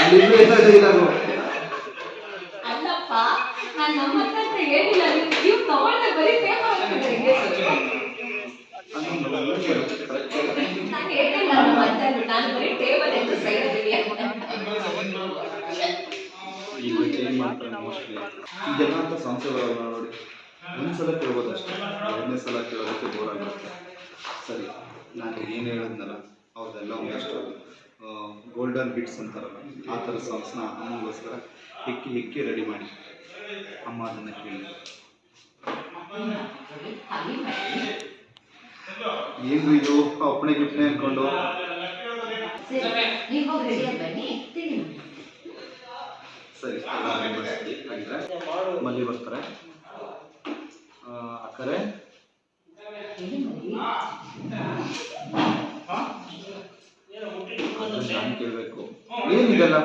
ಅದು ತುಂಬಾನೇ ಡೈಲಾಗು ಅಲ್ಲಪ್ಪ, ನಾನು ನಮ್ಮ ಹತ್ರ ಅಂತ ಹೇಳಿಲ್ಲ. ನೀವು ನೀವು ತಗೊಂಡೆ ಬರೀ ನಾನು ಹೇಳಿಲ್ಲ. ನಾನು ಟೇಬಲ್ ಅಂತ ಸೈಡಲ್ಲಿ ಈಗ ಚೇಂಜ್ ಮಾಡ್ತಾರೆ ಮೋಸ್ಟ್ಲಿ ಈಗೆಲ್ಲ ಅಂತ ಸಂಸ್ಥೆಗಳನ್ನ ನೋಡಿ ಒಂದ್ಸಲ ಕೇಳ್ಬೋದು ಅಷ್ಟೇ ಎರಡನೇ ಸಲ ಕೇಳೋದಕ್ಕೆ ಬೋರ್ ಆಗಿರುತ್ತೆ. ಸರಿ ನಾನು ಏನು ಹೇಳಿದ್ನಲ್ಲ ಅವ್ರದ್ದೆಲ್ಲ ಒಂದಷ್ಟು ಗೋಲ್ಡನ್ ಬಿಟ್ಸ್ ಅಂತಾರಲ್ಲ ಆ ಥರ ಸಾಂಗ್ಸ್ನ ಅಮ್ಮಗೋಸ್ಕರ ಹೆಕ್ಕಿ ಹೆಕ್ಕಿ ರೆಡಿ ಮಾಡಿ. ಅಮ್ಮ ಅದನ್ನು ಕೇಳಿ. ಏನು ಇದು? ಅಪ್ಪಣೆ ಗಿಪ್ಪಣೆ ಅಂದ್ಕೊಂಡು ಸರಿ ಮಲ್ಲಿ ಬರ್ತಾರೆ ಅಕ್ಕರೆ ಕೇಳಬೇಕು ಏನಿದೆಲ್ಲ